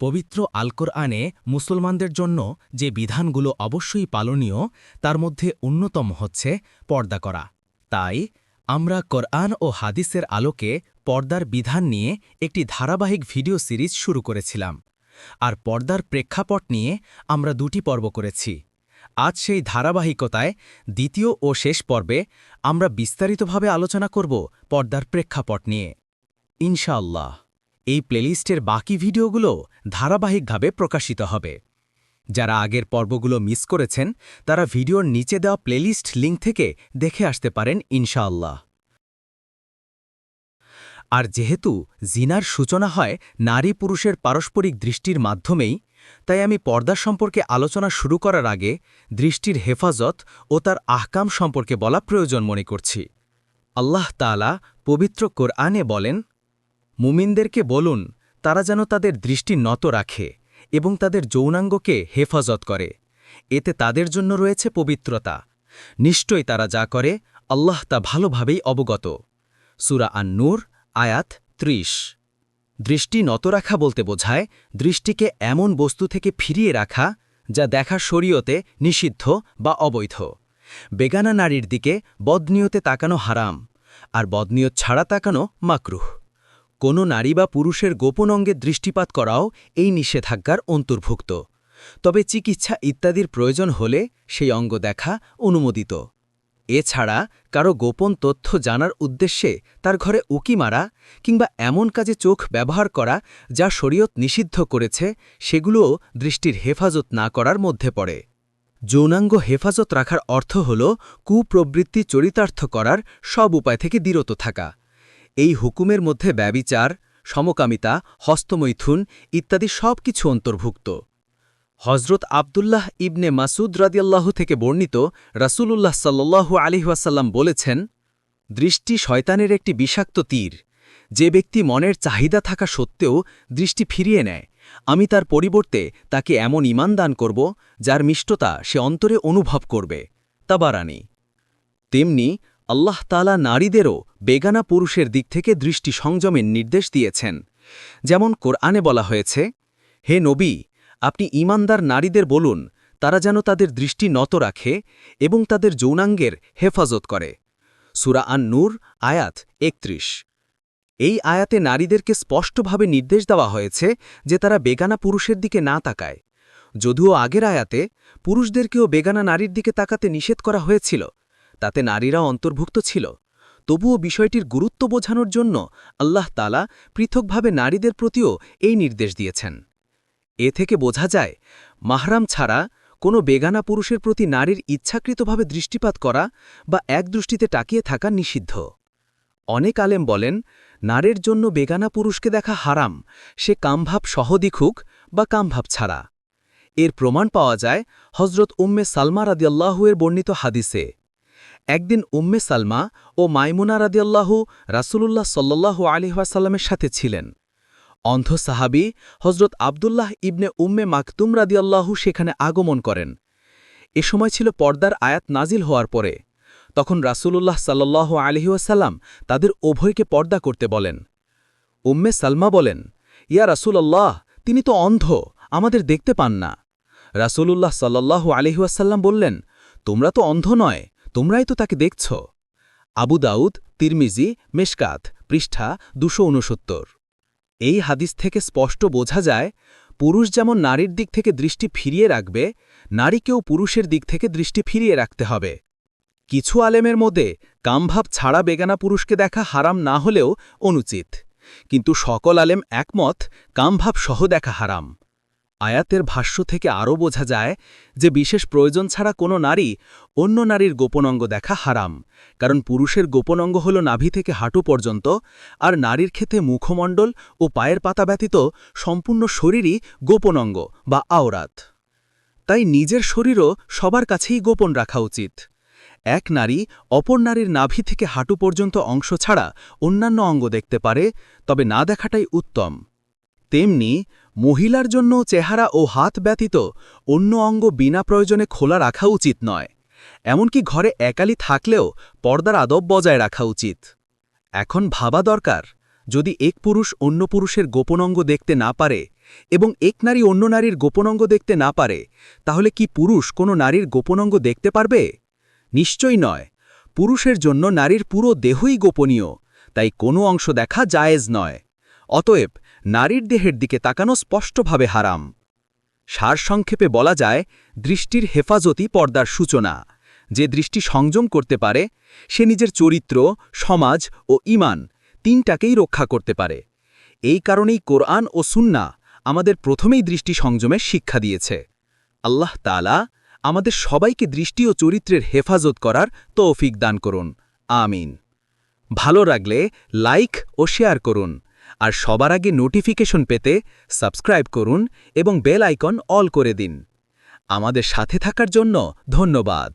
পবিত্র আলকর আনে মুসলমানদের জন্য যে বিধানগুলো অবশ্যই পালনীয়, তার মধ্যে অন্যতম হচ্ছে পর্দা করা। তাই আমরা কোরআন ও হাদিসের আলোকে পর্দার বিধান নিয়ে একটি ধারাবাহিক ভিডিও সিরিজ শুরু করেছিলাম। আর পর্দার প্রেক্ষাপট নিয়ে আমরা দুটি পর্ব করেছি। আজ সেই ধারাবাহিকতায় দ্বিতীয় ও শেষ পর্বে আমরা বিস্তারিতভাবে আলোচনা করব পর্দার প্রেক্ষাপট নিয়ে। ইনশাআল্লাহ। এই প্লেলিস্টের বাকি ভিডিওগুলো ধারাবাহিকভাবে প্রকাশিত হবে। যারা আগের পর্বগুলো মিস করেছেন, তারা ভিডিওর নিচে দেওয়া প্লেলিস্ট লিঙ্ক থেকে দেখে আসতে পারেন ইনশাআল্লাহ। আর যেহেতু জিনার সূচনা হয় নারী পুরুষের পারস্পরিক দৃষ্টির মাধ্যমেই, তাই আমি পর্দা সম্পর্কে আলোচনা শুরু করার আগে দৃষ্টির হেফাজত ও তার আহকাম সম্পর্কে বলা প্রয়োজন মনে করছি। আল্লাহ তালা পবিত্র কোরআনে বলেন মুমিনদেরকে বলুন, তারা যেন তাদের দৃষ্টি নত রাখে এবং তাদের যৌনাঙ্গকে হেফাজত করে। এতে তাদের জন্য রয়েছে পবিত্রতা। নিশ্চয়ই তারা যা করে, আল্লাহ তা ভালোভাবেই অবগত। সুরা আন নূর আয়াত ত্রিশ। দৃষ্টি নত রাখা বলতে বোঝায়, দৃষ্টিকে এমন বস্তু থেকে ফিরিয়ে রাখা, যা দেখা শরীয়তে নিষিদ্ধ বা অবৈধ। বেগানা নারীর দিকে বদনিয়তে তাকানো হারাম, আর বদনিয়ত ছাড়া তাকানো মাকরুহ। কোনো নারী বা পুরুষের গোপন অঙ্গে দৃষ্টিপাত করাও এই নিষেধাজ্ঞার অন্তর্ভুক্ত। তবে চিকিৎসা ইত্যাদির প্রয়োজন হলে সেই অঙ্গ দেখা অনুমোদিত। এছাড়া কারও গোপন তথ্য জানার উদ্দেশ্যে তার ঘরে উকি মারা কিংবা এমন কাজে চোখ ব্যবহার করা যা শরীয়ত নিষিদ্ধ করেছে, সেগুলোও দৃষ্টির হেফাজত না করার মধ্যে পড়ে। যৌনাঙ্গ হেফাজত রাখার অর্থ হল কুপ্রবৃত্তি চরিতার্থ করার সব উপায় থেকে বিরত থাকা। এই হুকুমের মধ্যে ব্যবিচার, সমকামিতা, হস্তমৈথুন ইত্যাদি সব কিছু অন্তর্ভুক্ত। হজরত আবদুল্লাহ ইবনে মাসুদ রাদিয়াল্লাহ থেকে বর্ণিত রাসূলুল্লাহ সাল্লু আলিহাসাল্লাম বলেছেন, দৃষ্টি শয়তানের একটি বিষাক্ত তীর। যে ব্যক্তি মনের চাহিদা থাকা সত্ত্বেও দৃষ্টি ফিরিয়ে নেয়, আমি তার পরিবর্তে তাকে এমন ইমান দান করব, যার মিষ্টতা সে অন্তরে অনুভব করবে। তাবারানি। তেমনি আল্লাহ তালা নারীদেরও বেগানা পুরুষের দিক থেকে দৃষ্টি সংযমের নির্দেশ দিয়েছেন। যেমন কোরআনে বলা হয়েছে, হে নবী, আপনি ইমানদার নারীদের বলুন, তারা যেন তাদের দৃষ্টি নত রাখে এবং তাদের যৌনাঙ্গের হেফাজত করে। সুরা আন নূর আয়াত একত্রিশ। এই আয়াতে নারীদেরকে স্পষ্টভাবে নির্দেশ দেওয়া হয়েছে যে তারা বেগানা পুরুষের দিকে না তাকায়। যদিও আগের আয়াতে পুরুষদেরকেও বেগানা নারীর দিকে তাকাতে নিষেধ করা হয়েছিল তাতে নারীরা অন্তর্ভুক্ত ছিল। তবুও বিষয়টির গুরুত্ব বোঝানোর জন্য আল্লাহ তালা পৃথকভাবে নারীদের প্রতিও এই নির্দেশ দিয়েছেন। এ থেকে বোঝা যায়, মাহরাম ছাড়া কোনো বেগানা পুরুষের প্রতি নারীর ইচ্ছাকৃতভাবে দৃষ্টিপাত করা বা এক দৃষ্টিতে টাকিয়ে থাকা নিষিদ্ধ। অনেক আলেম বলেন, নারীর জন্য বেগানা পুরুষকে দেখা হারাম, সে কামভাব সহদিখুক বা কামভাব ছাড়া। এর প্রমাণ পাওয়া যায় হজরত উম্মে সালমা রাদিয়াল্লাহুয়ের বর্ণিত হাদিসে। একদিন উম্মে সালমা ও মাইমুনা রাদিয়াল্লাহু রাসূলুল্লাহ সাল্লাল্লাহু আলিহাসাল্লামের সাথে ছিলেন। অন্ধ সাহাবি হজরত আবদুল্লাহ ইবনে উম্মে মাকতুম রাদিয়াল্লাহু সেখানে আগমন করেন। এ সময় ছিল পর্দার আয়াত নাজিল হওয়ার পরে। তখন রাসূলুল্লাহ সাল্লাহ আলহিউসাল্লাম তাদের উভয়কে পর্দা করতে বলেন। উম্মে সালমা বলেন, ইয়া রাসূলল্লাহ, তিনি তো অন্ধ, আমাদের দেখতে পান না। রাসূলুল্লাহ সাল্লাহ আলহিউসাল্লাম বললেন, তোমরা তো অন্ধ নয় তোমরাই তো তাকে দেখছ। আবু দাউদ, তিরমিজি, মেশকাত, পৃষ্ঠা দুশো এই হাদিস থেকে স্পষ্ট বোঝা যায়, পুরুষ যেমন নারীর দিক থেকে দৃষ্টি ফিরিয়ে রাখবে, নারীকেও পুরুষের দিক থেকে দৃষ্টি ফিরিয়ে রাখতে হবে। কিছু আলেমের মধ্যে কামভাব ছাড়া বেগানা পুরুষকে দেখা হারাম না হলেও অনুচিত। কিন্তু সকল আলেম একমত, কামভাব সহ দেখা হারাম। আয়াতের ভাষ্য থেকে আরও বোঝা যায় যে বিশেষ প্রয়োজন ছাড়া কোনো নারী অন্য নারীর গোপন অঙ্গ দেখা হারাম, কারণ পুরুষের গোপন অঙ্গ হল নাভি থেকে হাঁটু পর্যন্ত, আর নারীর ক্ষেত্রে মুখমণ্ডল ও পায়ের পাতা ব্যতীত সম্পূর্ণ শরীরই গোপন অঙ্গ বা আওরাত। তাই নিজের শরীরও সবার কাছেই গোপন রাখা উচিত। এক নারী অপর নারীর নাভি থেকে হাঁটু পর্যন্ত অংশ ছাড়া অন্যান্য অঙ্গ দেখতে পারে, তবে না দেখাটাই উত্তম। তেমনি মহিলার জন্য চেহারা ও হাত ব্যতীত অন্য অঙ্গ বিনা প্রয়োজনে খোলা রাখা উচিত নয়। এমনকি ঘরে একালি থাকলেও পর্দার আদব বজায় রাখা উচিত। এখন ভাবা দরকার, যদি এক পুরুষ অন্য পুরুষের গোপন অঙ্গ দেখতে না পারে এবং এক নারী অন্য নারীর গোপনাঙ্গ দেখতে না পারে, তাহলে কি পুরুষ কোনো নারীর গোপনাঙ্গ দেখতে পারবে? নিশ্চয়ই নয়। পুরুষের জন্য নারীর পুরো দেহই গোপনীয়, তাই কোনো অংশ দেখা জায়েজ নয়। অতএব নারীর দেহের দিকে তাকানো স্পষ্টভাবে হারাম। সারসংক্ষেপে বলা যায়, দৃষ্টির হেফাজতই পর্দার সূচনা। যে দৃষ্টি সংযম করতে পারে, সে নিজের চরিত্র, সমাজ ও ইমান তিনটাকেই রক্ষা করতে পারে। এই কারণেই কোরআন ও সুন্না আমাদের প্রথমেই দৃষ্টি সংযমের শিক্ষা দিয়েছে। আল্লাহ তালা আমাদের সবাইকে দৃষ্টি ও চরিত্রের হেফাজত করার তৌফিক দান করুন। আমিন। ভালো লাগলে লাইক ও শেয়ার করুন। আর সবার আগে নোটিফিকেশন পেতে সাবস্ক্রাইব করুন এবং বেল আইকন অল করে দিন। আমাদের সাথে থাকার জন্য ধন্যবাদ।